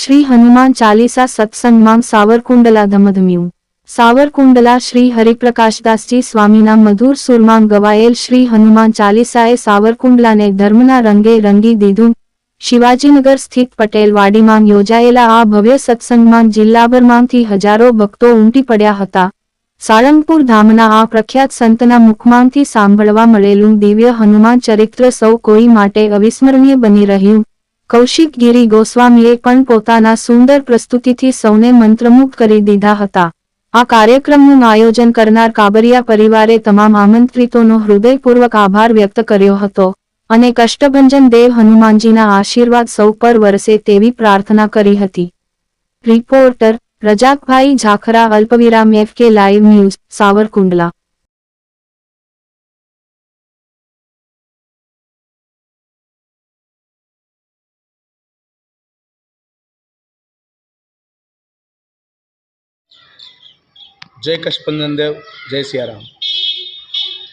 શ્રી હનુમાન ચાલીસા સત્સંગમાં સાવરકુંડલા ધમધમ્યું સાવરકુંડલા શ્રી હરિપ્રકાશદાસજી સ્વામીના મધુર સુરમાં ગવાયેલ શ્રી હનુમાન ચાલીસાએ સાવરકુંડલાને ધર્મના રંગે રંગી દીધું શિવાજીનગર સ્થિત પટેલવાડીમાં યોજાયેલા આ ભવ્ય સત્સંગમાં જિલ્લાભરમાંથી હજારો ભક્તો ઉમટી પડ્યા હતા સાળંગપુર ધામના આ પ્રખ્યાત સંતના મુખમાંથી સાંભળવા મળેલું દિવ્ય હનુમાન ચરિત્ર સૌ કોઈ માટે અવિસ્મરણીય બની રહ્યું કૌશિક ગિરી ગોસ્વામીએ પણ પોતાના સુંદર પ્રસ્તુતિથી સૌને મંત્રમુગ્ધ કરી દીધા હતા. આ કાર્યક્રમનું આયોજન કરનાર કાબરિયા પરિવારે તમામ આમંત્રિતોનો હૃદયપૂર્વક આભાર વ્યક્ત કર્યો હતો અને કષ્ટભંજન દેવ હનુમાનજીના આશીર્વાદ સૌ પર વરસે તેવી પ્રાર્થના કરી હતી. રિપોર્ટર રજાકભાઈ ઝાખરા, અલ્પવિરામ એફ કે લાઈવ ન્યૂઝ, સાવરકુંડલા. જય કષ્ટભંજન દેવ, જય સિયારામ.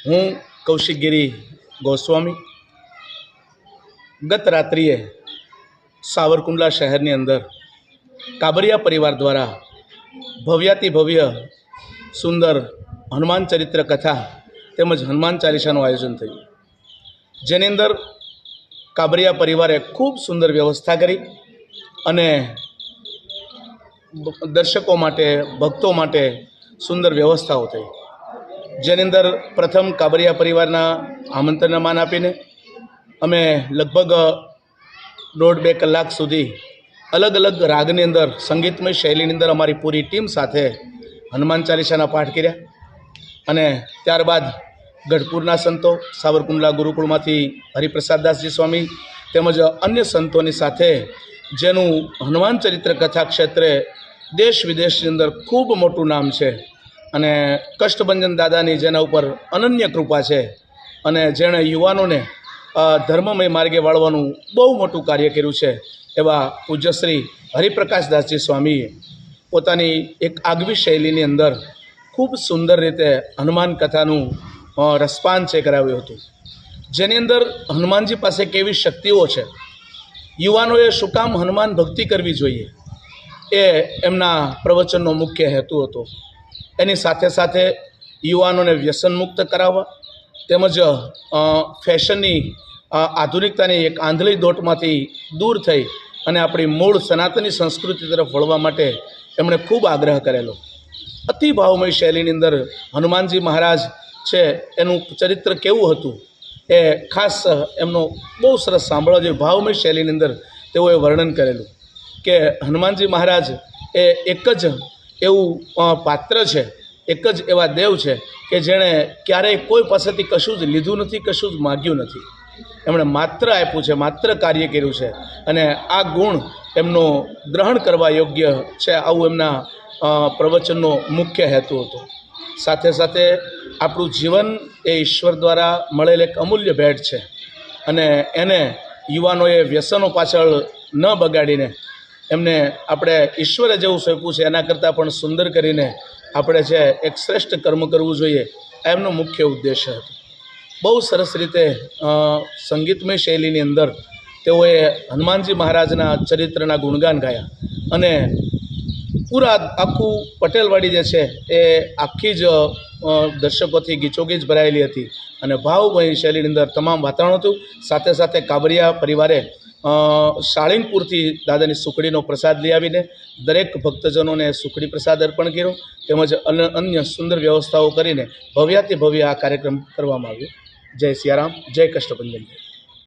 હું કૌશિકગીરી ગોસ્વામી. ગત રાત્રિએ સાવરકુંડલા શહેરની અંદર કાબરિયા પરિવાર દ્વારા ભવ્યાતિ ભવ્ય, સુંદર હનુમાન ચરિત્ર કથા તેમજ હનુમાન ચાલીસાનું આયોજન થયું. જેની અંદર કાબરિયા પરિવારે ખૂબ સુંદર વ્યવસ્થા કરી અને દર્શકો માટે, ભક્તો માટે સુંદર વ્યવસ્થાઓ થઈ. જેની અંદર પ્રથમ કાબરિયા પરિવારના આમંત્રણને માન આપીને અમે લગભગ દોઢ બે કલાક સુધી અલગ અલગ રાગની અંદર, સંગીતમય શૈલીની અંદર અમારી પૂરી ટીમ સાથે હનુમાન ચાલીસાના પાઠ કર્યા અને ત્યારબાદ ગઢપુરના સંતો, સાવરકુંડલા ગુરુકુળમાંથી હરિપ્રસાદદાસજી સ્વામી તેમજ અન્ય સંતોની સાથે જેનું હનુમાન ચરિત્ર કથા ક્ષેત્રે દેશ વિદેશની અંદર ખૂબ મોટું નામ છે અને કષ્ટભંજન દાદાની જેના ઉપર અનન્ય કૃપા છે અને જેણે યુવાનોને ધર્મમય માર્ગે વાળવાનું બહુ મોટું કાર્ય કર્યું છે એવા પૂજ્યશ્રી હરિપ્રકાશદાસજી સ્વામીએ પોતાની એક આગવી શૈલીની અંદર ખૂબ સુંદર રીતે હનુમાન કથાનું રસપાન છે કરાવ્યું હતું. જેની અંદર હનુમાનજી પાસે કેવી શક્તિઓ છે? યુવાનોએ શું કામ હનુમાન ભક્તિ કરવી જોઈએ? એ એમના પ્રવચનનો મુખ્ય હેતુ હતો. એની સાથે સાથે યુવાનોને વ્યસન મુક્ત કરાવવા તેમજ ફેશનની આધુનિકતાની એક આંધળી દોટમાંથી દૂર થઈ અને આપણી મૂળ સનાતની સંસ્કૃતિ તરફ વળવા માટે એમણે ખૂબ આગ્રહ કરેલો. અતિ ભાવમય શૈલીની અંદર હનુમાનજી મહારાજ છે, એનું ચરિત્ર કેવું હતું એ ખાસ એમનો બહુ સરસ સાંભળવા જોઈએ ભાવમય શૈલીની અંદર તેઓએ વર્ણન કરેલું. કે હનુમાનજી મહારાજ એ એક જ એવું પાત્ર છે, એક જ એવા દેવ છે કે જેણે ક્યારેય કોઈ પાસેથી કશું જ લીધું નથી, કશું જ માગ્યું નથી. એમણે માત્ર આપ્યું છે, માત્ર કાર્ય કર્યું છે અને આ ગુણ એમનો ગ્રહણ કરવા યોગ્ય છે આવું એમના પ્રવચનનો મુખ્ય હેતુ હતો. સાથે સાથે આપણું જીવન એ ઈશ્વર દ્વારા મળેલ એક અમૂલ્ય ભેટ છે અને એને યુવાનોએ વ્યસનો પાછળ ન બગાડીને એમને આપણે ઈશ્વરે જેવું સોંપ્યું છે, એના કરતાં પણ સુંદર કરીને આપણે છે, એક શ્રેષ્ઠ કર્મ કરવું જોઈએ આ એમનો મુખ્ય ઉદ્દેશ્ય હતો. બહુ સરસ રીતે સંગીતમય શૈલીની અંદર તેઓએ હનુમાનજી મહારાજના ચરિત્રના ગુણગાન ગાયા અને પૂરા આખું પટેલવાડી જે છે, એ આખી જ દર્શકોથી ગીચોગીચ ભરાયેલી હતી અને ભાવમય શૈલીની અંદર તમામ વાતાવરણ હતું. સાથે સાથે કાબરિયા પરિવારે અ, સાળીંગપુરથી દાદાની સુખડીનો પ્રસાદ લઈ આવીને દરેક ભક્તજનોને સુખડી પ્રસાદ અર્પણ કર્યો તેમજ અન્ય અન્ય સુંદર વ્યવસ્થાઓ કરીને ભવ્યાતિ ભવ્ય આ કાર્યક્રમ કરવામાં આવ્યો. જય સિયારામ જય કષ્ટભંજન.